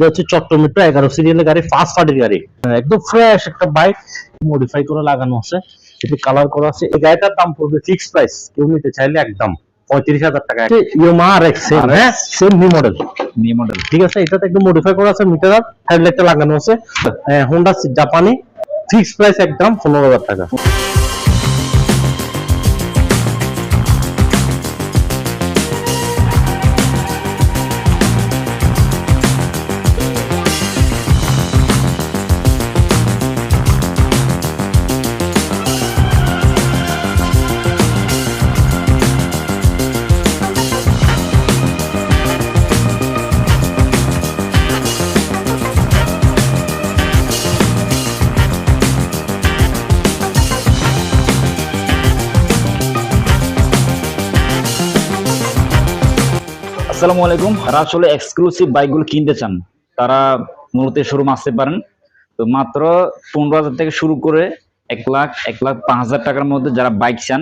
এটা হচ্ছে এগারো সিরিয়ালের গাড়ি ফার্স্ট পার্টির গাড়ি। হ্যাঁ, একদম ফ্রেশ একটা বাইক মডিফাই করে লাগানো আছে। এটি কালার করা আছে। এই গাড়িটার দাম পড়বে ফিক্স প্রাইস কেউ নিতে চাইলে একদম পঁয়ত্রিশ হাজার টাকা। ইয়োমা আর এক্স হ্যাঁ same new model new model ঠিক আছে এটাতে একদম মডিফাই করা আছে মিটার হেডলাইটটা লাগানো আছে। হোন্ডা জাপানি ফিক্স প্রাইস একদম পনেরো হাজার টাকা। আসসালামু আলাইকুম। যারা আসলে এক্সক্লুসিভ বাইকগুলো কিনতে চান। তারা মূলত শোরুম আসতে পারেন। তো মাত্র পনেরো হাজার থেকে শুরু করে এক লাখ এক লাখ পাঁচ হাজার টাকার মধ্যে যারা বাইক চান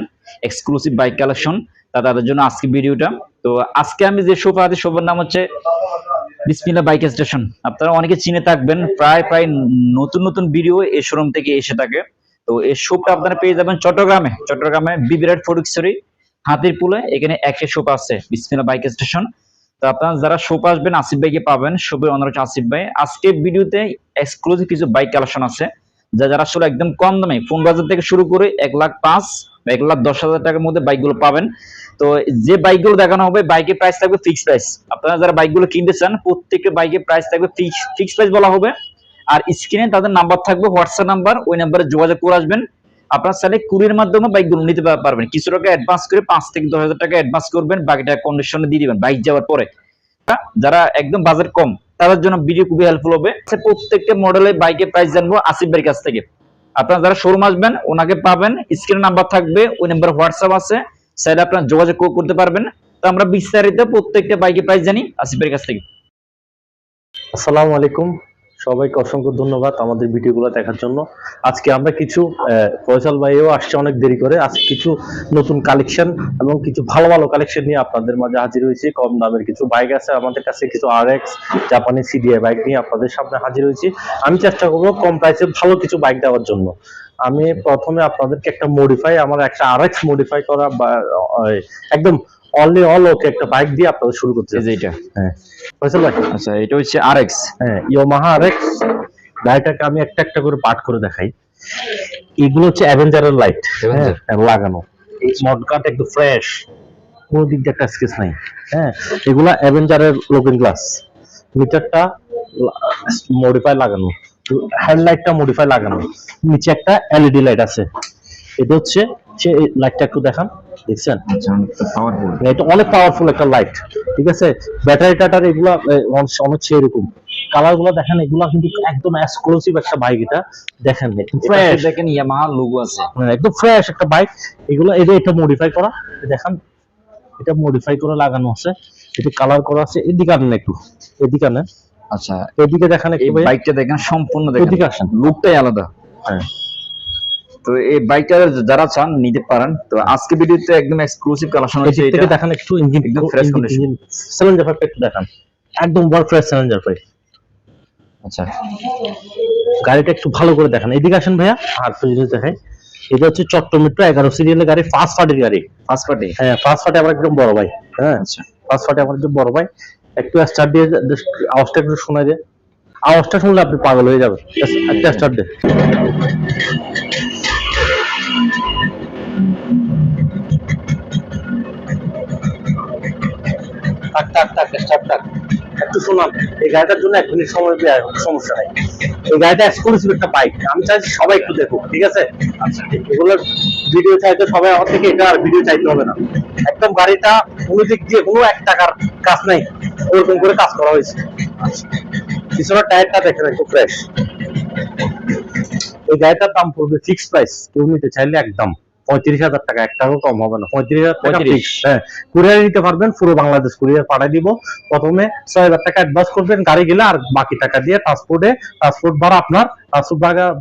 এক্সক্লুসিভ বাইক কালেকশন তা তাদের জন্য আজকে ভিডিওটা। তো আজকে আমি যে শোপা আছে শোপার নাম হচ্ছে বিসমিল্লা বাইক স্টেশন আপনারা অনেকে চিনে থাকবেন, প্রায় প্রায় নতুন নতুন ভিডিও এই শোরুম থেকে এসে থাকে। তো এই শোপটা আপনারা পেয়ে যাবেন চট্টগ্রামে। চট্টগ্রামে বিবিরাট ফটিকছড়ি হাতির পুলে এখানে একটা শোপ আছে বিসমিল্লা বাইক স্টেশন তো আপনারা যারা শোপ আসবেন, আসিফ ভাইকে পাবেন, শোপের অনার হচ্ছে আসিফ ভাই। আজকে ভিডিওতে এক্সক্লুসিভ কিছু বাইক কালেকশন আছে, যা যারা আসলে একদম কম দামে ফোন বাজার থেকে শুরু করে এক লাখ পাঁচ, এক লাখ দশ হাজার টাকার মধ্যে বাইকগুলো পাবেন। তো যে বাইকগুলো দেখানো হবে বাইকের প্রাইস থাকবে ফিক্স প্রাইস আপনারা যারা বাইকগুলো কিনতে চান প্রত্যেকটা বাইকের প্রাইস থাকবে ফিক্স ফিক্স প্রাইস বলা হবে। আর স্ক্রিনে তাদের নাম্বার থাকবে হোয়াটসঅ্যাপ নাম্বার ওই নাম্বারে যোগাযোগ করে আসবেন। আপনারা চাইলে কুরির মাধ্যমে বাইকগুলো নিতে পারবেন। কিছু টাকা অ্যাডভান্স করে পাঁচ থেকে দশ হাজার টাকা অ্যাডভান্স করবেন বাকিটা কন্ডিশনে দিয়ে দিবেন বাইক যাওয়ার পরে। যারা একদম বাজেট কম তাদের জন্য ভিডিও খুবই হেল্পফুল হবে। আচ্ছা, প্রত্যেকটা মডেলের বাইকের প্রাইস জানব আসিফ ভাইয়ের কাছ থেকে। আপনারা যারা শোরুম আসবেন ওনাকে পাবেন স্ক্রিন নাম্বার থাকবে ওই নাম্বার হোয়াটসঅ্যাপ আছে। চাইলে আপনারা যোগাযোগ করতে পারবেন। তো আমরা বিস্তারিত প্রত্যেকটা বাইকের প্রাইস জানি আসিফ ভাইয়ের কাছ থেকে। আসসালামু আলাইকুম। সবাইকে অসংখ্য ধন্যবাদ আমাদের ভিডিওগুলো দেখার জন্য। আজকে আমরা কিছু ফয়সাল ভাইও আসছে অনেক দেরি করে। আজকে কিছু নতুন কালেকশন এবং কিছু ভালো ভালো কালেকশন নিয়ে আপনাদের মাঝে হাজির হয়েছি। কম দামের কিছু বাইক আছে, আমাদের কাছে কিছু আর এক্স জাপানি সিডিআই বাইক নিয়ে আপনাদের সামনে হাজির হয়েছি। আমি চেষ্টা করব কম প্রাইসে ভালো কিছু বাইক দেওয়ার জন্য। আমি প্রথমে আপনাদেরকে একটা মডিফাই আমার একটা আর এক্স মডিফাই করা বা একদম অনলি অল ওকে একটা বাইক দিয়ে আপনাদের শুরু করতে এই যে এটা। হ্যাঁ। ফয়সাল ভাই? আচ্ছা এটা হচ্ছে আর এক্স হ্যাঁ ইয়ামাহা আরএক্স গাড়িটাকে আমি একটা একটা করে পার্ট করে দেখাই। এগুলো হচ্ছে অ্যাভেঞ্জারের লাইট? লাগানো। এই মডকাট একটু ফ্রেশ কোনো দিক দিয়ে একটা স্কেচ নাই। হ্যাঁ এগুলা অ্যাভেঞ্জারের লুকিং গ্লাস মিটারটা মডিফাই লাগানো। হেডলাইটটা মডিফাই লাগানো। নিচে একটা এলইডি লাইট আছে। এটা হচ্ছে সে লাইটটা একটু দেখান দেখছেন? আচ্ছা এটা অনেক পাওয়ারফুল একটা লাইট ঠিক আছে? ব্যাটারি টাটার এগুলা অনেক সেরকম কালারগুলো দেখেন এগুলা কিন্তু একদম এক্সক্লুসিভ একটা বাইক এটা। দেখেন ফ্রেশ দেখেন ইয়ামাহা লোগো আছে। একদম ফ্রেশ একটা বাইক এগুলো এটা এটা মডিফাই করা দেখেন এটা মডিফাই করে লাগানো আছে। এটা কালার করা আছে এদিকে আনেন একটু এদিকে আনেন। আচ্ছা এদিকে দেখেন এই একটু বাইকটা দেখেন সম্পূর্ণ এদিকে দেখেন আসেন। লুকটাই আলাদা। হ্যাঁ। তো এই বাইকটা যারা চান নিতে পারেন। তো আজকে ভিডিওতে একদম এক্সক্লুসিভ কালেকশন থেকে এটা। দেখেন একটু ইঞ্জিন একদম fresh condition। সিলিন্ডার ফাইভ একটু দেখান। একদম বড় ফ্রেশ সিলিন্ডার ফাইভ আচ্ছা। গাড়িটা একটু ভালো করে দেখান। এদিকে আসেন ভাইয়া আর জিনিস দেখাই। এটা হচ্ছে চট্টগ্রাম মেট্রো এগারো সিরিয়ালের গাড়ি ফার্স্ট পার্টির গাড়ি। ফার্স্ট পার্টি হ্যাঁ ফার্স্ট পার্টি আমার একদম বড় ভাই। হ্যাঁ আচ্ছা। ফার্স্ট পার্টি আমার একদম বড় ভাই। একটু স্টার্ট দিয়ে আওয়াজটা একটু শোনা যায় আওয়াজটা শুনলে আপনি পাগল হয়ে যাবেন। একটা স্টার্ট দে। আচ্ছা একদম গাড়িটা কোনো দিক দিয়ে কোনো এক টাকার কাজ নাই। ওরকম করে কাজ করা হয়েছে। পিছনের টায়ারটা দেখেন একটু ফ্রেশ এই গাড়িটার দাম পড়বে ফিক্স প্রাইস কেউ নিতে চাইলে একদম। পঁয়ত্রিশ হাজার টাকা এক টাকাও কম হবে না। পঁয়ত্রিশ হাজার টাকা 35 হ্যাঁ কুরিয়ার নিতে পারবেন পুরো বাংলাদেশ কুরিয়ার পাঠিয়ে দিব। প্রথমে ছয় হাজার টাকা অ্যাডভান্স করবেন গাড়ি গেলে আর বাকি টাকা দিয়ে ট্রান্সপোর্টে ট্রান্সপোর্ট ভাড়া আপনার ট্রান্সপোর্ট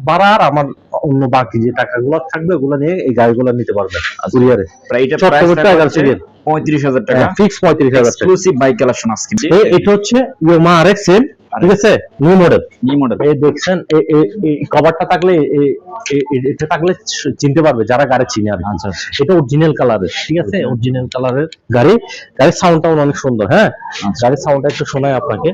ভাড়া আর আমার অন্য বাকি যে টাকাগুলো থাকবে ওগুলো নিয়ে এই গাড়িগুলো নিতে পারবেন কুরিয়ারে সিরিয়াল পঁয়ত্রিশ হাজার টাকা। ফিক্স পঁয়ত্রিশ হাজার টাকা। বাইক কালেকশন আজকে। এটা হচ্ছে ইয়োমা আর এক্স ঠিক আছে? নিউ মডেল নিউ মডেল এই দেখছেন এই কভারটা থাকলে এটা থাকলে চিনতে পারবে যারা গাড়ি চিনে আর। আচ্ছা আচ্ছা। এটা অরিজিনাল কালারের ঠিক আছে অরিজিনাল কালারের গাড়ি গাড়ির সাউন্ডটাও অনেক সুন্দর হ্যাঁ? আচ্ছা। গাড়ির সাউন্ডটা একটু শোনাই আপনাকে।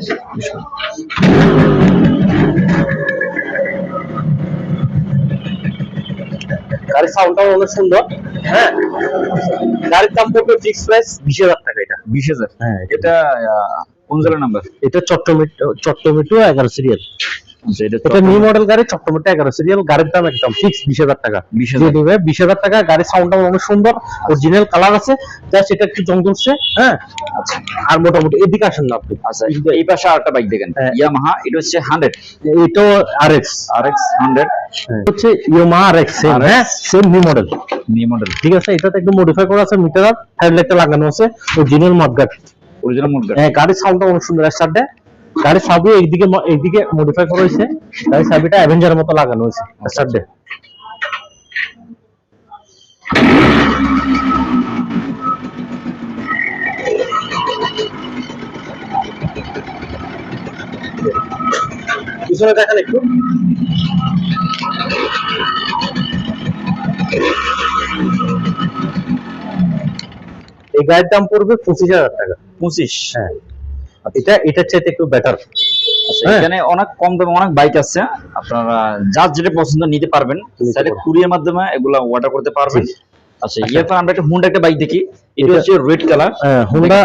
গাড়ির সাউন্ডটাও অনেক সুন্দর হ্যাঁ? গাড়ির দাম পড়বে ফিক্স প্রাইস বিশ হাজার টাকা এটা। বিশ হাজার। হ্যাঁ এটা। কোন জেলার নাম্বার এটা চট্টমেটো চট্টমেটো এগারো সিরিয়াল আচ্ছা এটা এটা নিউ মডেল গাড়ি চট্টমেটো এগারো সিরিয়াল গাড়ির দাম একদম ফিক্স বিশ হাজার টাকা। বিশ হাজার। টাকা গাড়ির সাউন্ডটা অনেক সুন্দর অরিজিনাল কালার আছে জাস্ট এটা একটু জং ধরছে হ্যাঁ? আচ্ছা। আর মোটামুটি এদিকে আসেন না আপনি। আচ্ছা এই পাশে আরেকটা বাইক দেখেন। হ্যাঁ। ইয়ামাহা এটা হচ্ছে হান্ড্রেড এটাও R X R X hundred হচ্ছে ইয়োমা আর এক্স হ্যাঁ? Same new model new model ঠিক আছে এটাতে একটু মডিফাই করা আছে মিটার আর হেডলাইটটা লাগানো আছে অরিজিনাল মাপগাট অরিজিনাল মডেল হ্যাঁ গাড়ির সাউন্ডটা অনেক সুন্দর। স্টার্টে গাড়ির সাবি এইদিকে এইদিকে মডিফাই করা হয়েছে। গাড়ির সাবিটা অ্যাভেঞ্জারের মতো লাগানো হয়েছে। স্টার্টে পিছনে দেখেন একটু। এই গাড়ির দাম পড়বে পঁচিশ হাজার টাকা। পঁচিশ। হ্যাঁ। এটা এটার চাইতে একটু বেটার আচ্ছা, হ্যাঁ। এখানে অনেক কম দামে অনেক বাইক আছে। আপনারা যার যেটা পছন্দ নিতে পারবেন তাহলে কুরিয়ার মাধ্যমে এগুলা অর্ডার করতে পারবেন। আচ্ছা এরপর আমরা একটা হুন্ডা একটা বাইক দেখি। এটা এটা- হচ্ছে red colour Honda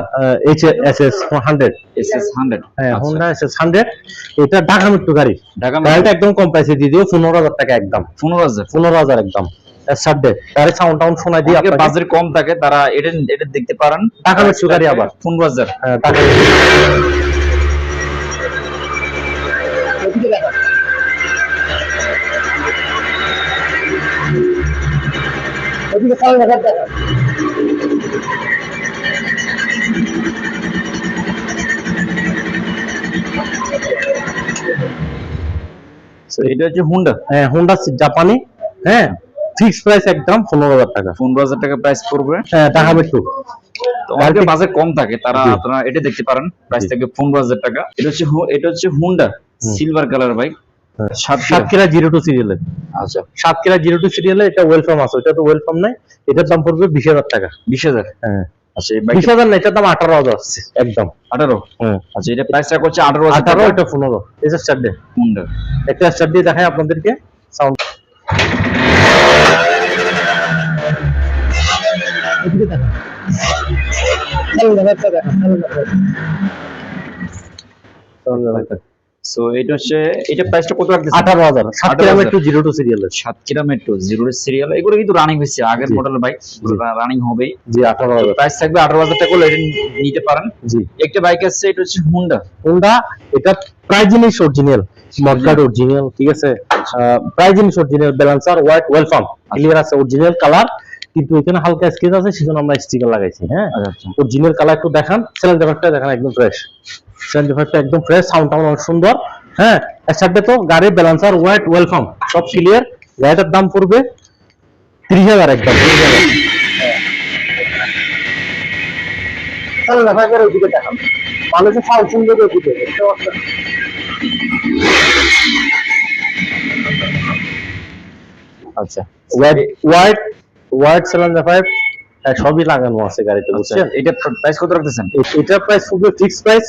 H S S hundred S S hundred হ্যাঁ হোন্ডা এস এস হান্ড্রেড এটা ঢাকা মেট্রো গাড়ি। ঢাকা গাড়িটা একদম কম প্রাইসে দিয়ে দিও পনেরো হাজার টাকা একদম। পনেরো হাজার। পনেরো হাজার একদম। গাড়ির সাউন্ড টাউন্ড শোনাই দিয়ে আপনাকে বাজার কম থাকে তারা এটা এটা দেখতে পারেন। মেট্রো গাড়ি আবার। পনেরো হাজার হ্যাঁ, ঢাকা ওদিকে সামনে দেখা দেখা এটা হচ্ছে হুন্ডা হ্যাঁ হুন্ডা জাপানি হ্যাঁ। ফিক্স প্রাইস একদম পনেরো হাজার টাকা। পনেরো হাজার টাকা প্রাইস পড়বে? হ্যাঁ মেট্রো তো অনেকের বাজার কম থাকে তারা আপনারা এটা দেখতে পারেন প্রাইস। থাকে পনেরো হাজার টাকা। এটা হচ্ছে এটা হচ্ছে Honda silver colour bike Satkhira zero two সিরিয়ালের আচ্ছা। সাতক্ষীরা জিরো টু সিরিয়ালে এটা ওয়েলকাম আছে ওটা তো ওয়েলকাম নাই। এটার দাম পড়বে বিশ হাজার টাকা। বিশ হাজার? হ্যাঁ। আচ্ছা বিশ হাজার না এটার দাম আঠারো হাজার আসছে একদম। আঠারো? আচ্ছা এটা প্রাইস রাখা হচ্ছে আঠারো হাজার আঠারো এটা পনেরো। এটা স্টার্ট ডে হুন্ডা একটা স্টার্ট আপনাদেরকে। সো এটা হচ্ছে এটা প্রাইসটা কত রাখতেছে আঠারো হাজার। সাতক্ষীরা মেট্রো জিরো টু সিরিয়ালের সাতক্ষীরা মেট্রো জিরো সিরিয়াল এগুলো কিন্তু রানিং হয়েছে আগের মডেলের বাইক রানিং হবেই। জি আঠারো হাজার। প্রাইস থাকবে আঠারো হাজার টাকা এটা নিতে পারেন। জি। একটা বাইক আছে এটা হচ্ছে হুন্ডা হোন্ডা এটা প্রায় জিনিস অরিজিনাল মডগার্ড অরিজিনাল ঠিক আছে? প্রায় জিনিস অরিজিনাল ব্যালেন্সার ক্লিয়ার আছে অরিজিনাল কালার কিন্তু এখানে হালকা স্কেচ আছে সেজন্য আমরা স্টিকার লাগাইছি হ্যাঁ? আচ্ছা অরিজিনাল কালার একটু দেখান সিলিন্ডারটা দেখান একদম ফ্রেশ সিলিন্ডারটা একদম ফ্রেশ সাউন্ড টাউন অনেক সুন্দর হ্যাঁ? এর সাথে তো গাড়ির ব্যালেন্সার হোয়াইট ওয়েলকাম সব ক্লিয়ার গাড়িটার দাম পড়বে ত্রিশ হাজার একদম ত্রিশ হাজার। মানুষের সাউন্ড সুন্দর আচ্ছা। হোয়াইট হোয়াইট সিলিন্ডার পাইপ সবই লাগানো আছে গাড়িতে আচ্ছা বুঝছেন? এটা প্রাইস কত রাখতেছেন? এ- এটার প্রাইস পড়বে ফিক্স প্রাইস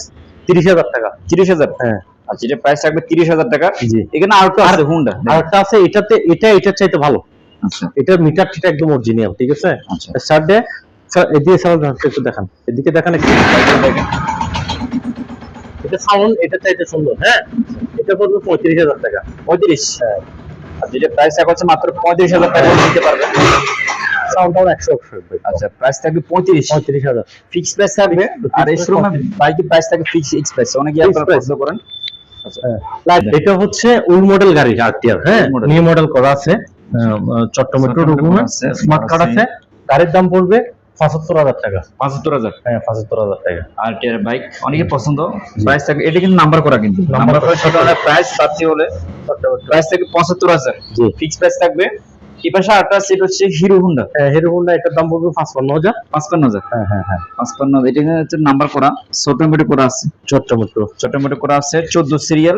তিরিশ হাজার টাকা। তিরিশ হাজার? হ্যাঁ। আচ্ছা এটা প্রাইস থাকবে তিরিশ হাজার টাকা। জি। এখানে আরেকটা আছে হুন্ডা আর একটা আছে এটাতে এটা এটার চাইতে ভালো। আচ্ছা। এটার মিটার টিটা একদম অরিজিনাল ঠিক আছে? আচ্ছা। স্টার্ট ডে এদিকে সাউন্ড একটু দেখান। এদিকে দেখান একটু। এটা সাউন্ড এটা চাইতে সুন্দর হ্যাঁ? এটা পড়বে পঁয়ত্রিশ হাজার টাকা। পঁয়ত্রিশ? হ্যাঁ। আর যেটা প্রাইস রাখা মাত্র পঁয়ত্রিশ হাজার টাকা দিতে পারবেন। সাউন্ডটাও একশো। আচ্ছা প্রাইস থাকবে পঁয়ত্রিশ। পঁয়ত্রিশ হাজার। ফিক্স প্রাইস থাকবে আর এই শোরুমে বাইকের প্রাইস থাকবে ফিক্স এক্স প্রাইস অনেকে আপনারা পছন্দ করেন। হ্যাঁ। এটা হচ্ছে ওল্ড মডেল গাড়ি আরটিআর হ্যাঁ নিউ মডেল করা আছে। চট্টমেট্রো ডকুমেন্ট আছে, স্মার্ট কার্ড আছে। গাড়ির দাম পড়বে পঁচাত্তর হাজার টাকা। পঁচাত্তর হাজার। হ্যাঁ পঁচাত্তর হাজার টাকা। আর টিয়ার বাইক অনেকে পছন্দ। প্রাইস থাকে এটা কিন্তু নাম্বার করা কিন্তু। নাম্বার করা। ছোট হলে প্রাইস বাড়তি হলে প্রাইস থাকে পঁচাত্তর হাজার। ফিক্স প্রাইস থাকবে। এই পাশে আরেকটা আছে এটা হচ্ছে হিরো হুন্ডা হিরো হোন্ডা এটার দাম পড়বে পাঁচপান্ন হাজার। পাঁচপান্ন হাজার? হ্যাঁ হ্যাঁ হ্যাঁ। পাঁচপান্ন হাজার এটা হচ্ছে নাম্বার করা ছোট করা আছে। ছোট্ট মোটো করা আছে চোদ্দ সিরিয়াল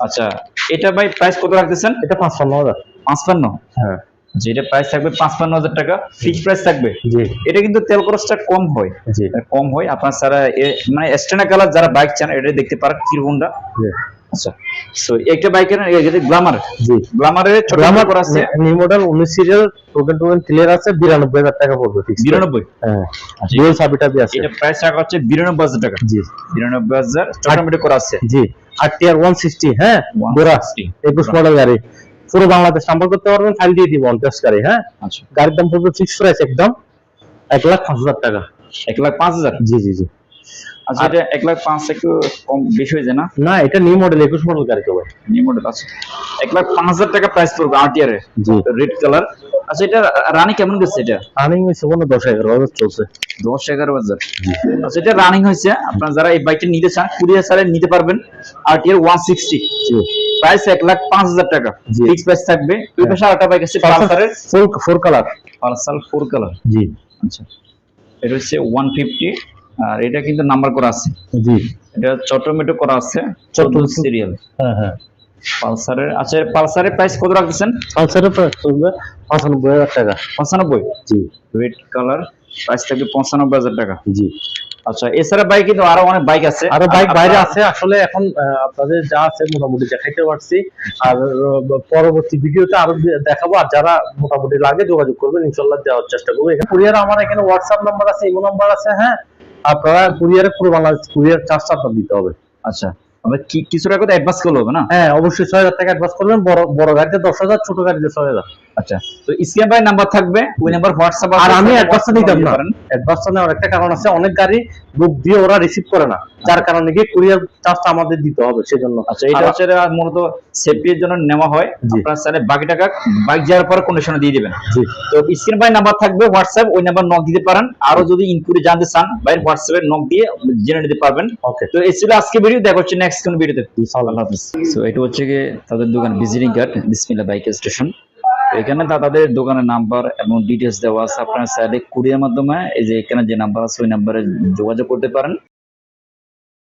আচ্ছা এটা ভাই প্রাইস কত রাখতেছেন? এটা পাঁচপান্ন হাজার। পাঁচপান্ন? হ্যাঁ। যেটা প্রাইস থাকবে পাঁচপান্ন হাজার টাকা ফিক্স প্রাইস থাকবে। জি। এটা কিন্তু তেল খরচটা কম হয়। জি। কম হয় আপনার সারা মানে কালার যারা বাইক চান এটা দেখতে পারেন হিরো হুন্ডা আচ্ছা। সো একটা বাইকের গ্লামার জি। গ্লামারের ছোট গ্রামার করা আছে। নিউ মডেল উনিশ সিরিয়াল টোকেন টোকেন ক্লিয়ার আছে বিরানব্বই হাজার টাকা পড়বে ফিক্স বিরানব্বই? হ্যাঁ। আচ্ছা, সাবিটা বি আছে। এটা প্রাইস রাখা হচ্ছে বিরানব্বই হাজার টাকা। জি। বিরানব্বই হাজার ছোট করা আছে। জি। আর টিয়ার ওয়ান সিক্সটি হ্যাঁ? গোরা 160 একুশ মডেল গাড়ি। পুরো বাংলাদেশ নাম্বার করতে পারবেন ফাইল দিয়ে দিব গাড়ি হ্যাঁ? আচ্ছা। গাড়ির দাম পড়বে ফিক্স প্রাইস একদম এক লাখ পাঁচ হাজার টাকা। এক লাখ পাঁচ হাজার? জি জি জি। আচ্ছা এটা এক লাখ পাঁচ একটু কম বেশি হয়ে যায় না? না এটা নিউ মডেল একুশ মডেল গাড়ি তো নিউ মডেল আছে। এক লাখ পাঁচ হাজার টাকা প্রাইস পড়বে আরটিআর এর। রেড কালার আচ্ছা এটা রানিং কেমন গেছে এটা? আর্নিং হয়েছে কোনো দশ এগারো হাজার চলছে। দশ এগারো হাজার। আচ্ছা এটা রানিং হয়েছে। আপনারা যারা এই বাইকটা নিতে চান কুড়ি হাজারে নিতে পারবেন। আরটিআর ওয়ান সিক্সটি জি। প্রাইস এক লাখ পাঁচ হাজার টাকা। ফিক্স প্রাইস থাকবে। এই পাশে আরেকটা বাইক আছে পালসারের four colour Pulsar four colour জি। আচ্ছা এটা হচ্ছে ওয়ান ফিফটি আর এটা কিন্তু নাম্বার করা আছে। জি। এটা চট্টমেটো করা আছে। চট্ট- সিরিয়াল হ্যাঁ হ্যাঁ। পালসারের আচ্ছা পালসারের প্রাইস কত রাখতেছেন? পালসারের প্রাইস পড়বে পঁচানব্বই হাজার টাকা। পঁচানব্বই? জি। রেড কালার প্রাইস থাকবে পঁচানব্বই হাজার টাকা। জি। আচ্ছা এছাড়া বাইক কিন্তু আরও অনেক বাইক আছে। আরও বাইক বাইরে আছে। আসলে এখন আপনাদের যা আছে মোটামুটি দেখাইতে পারছি। আর পরবর্তী ভিডিওতে আরও দেখাবো। আর যারা মোটামুটি লাগে যোগাযোগ করবেন ইনশাল্লাহ দেওয়ার চেষ্টা করব। এখানে কুরিয়ার আমার এখানে হোয়াটসঅ্যাপ নাম্বার আছে ইমো নাম্বার আছে হ্যাঁ। আপনারা কুরিয়ারে পুরো বাংলাদেশ কুরিয়ার চার্জটা আপনার দিতে হবে। আচ্ছা আমরা কি কিছু টাকা তো অ্যাডভান্স করলে হবে না? হ্যাঁ অবশ্যই ছয় হাজার টাকা অ্যাডভান্স করবেন বড় বড় গাড়িতে দশ হাজার ছোট গাড়িতে ছয় হাজার। আচ্ছা তো স্ক্রিন বাই নাম্বার থাকবে ওই নাম্বার হোয়াটসঅ্যাপ আর আমি অ্যাডভান্সটা নিতাম না। অ্যাডভান্সটা নেওয়ার একটা কারণ আছে অনেক গাড়ি বুক দিয়ে ওরা রিসিভ করে না। যার কারণে গিয়ে কুরিয়ার চার্জটা আমাদের দিতে হবে সেজন্য। আচ্ছা এটা হচ্ছে মূলত সেফটির জন্য নেওয়া হয়। আপনার স্যার বাকি টাকা বাইক যাওয়ার পর কন্ডিশনে দিয়ে দিবেন। জি। তো স্ক্রিন বাই নাম্বার থাকবে হোয়াটসঅ্যাপ ওই নাম্বার নক দিতে পারেন। আরও যদি ইনকুয়ারি জানতে চান বাইরের হোয়াটসঅ্যাপে নক দিয়ে জেনে নিতে পারবেন। ওকে তো এই ছিল আজকে ভিডিও দেখা হচ্ছে নেক্সট কোন ভিডিওতে আল্লাহ হাফিজ সো এটা হচ্ছে গিয়ে তাদের দোকান visiting card Bismillah bike station এখানে দাদাদের দোকানের নাম্বার এবং ডিটেলস দেওয়া আছে। আপনারা চাইলে কুরিয়ার মাধ্যমে এই যে এখানে যে নাম্বার আছে, ওই নাম্বারে যোগাযোগ করতে পারেন।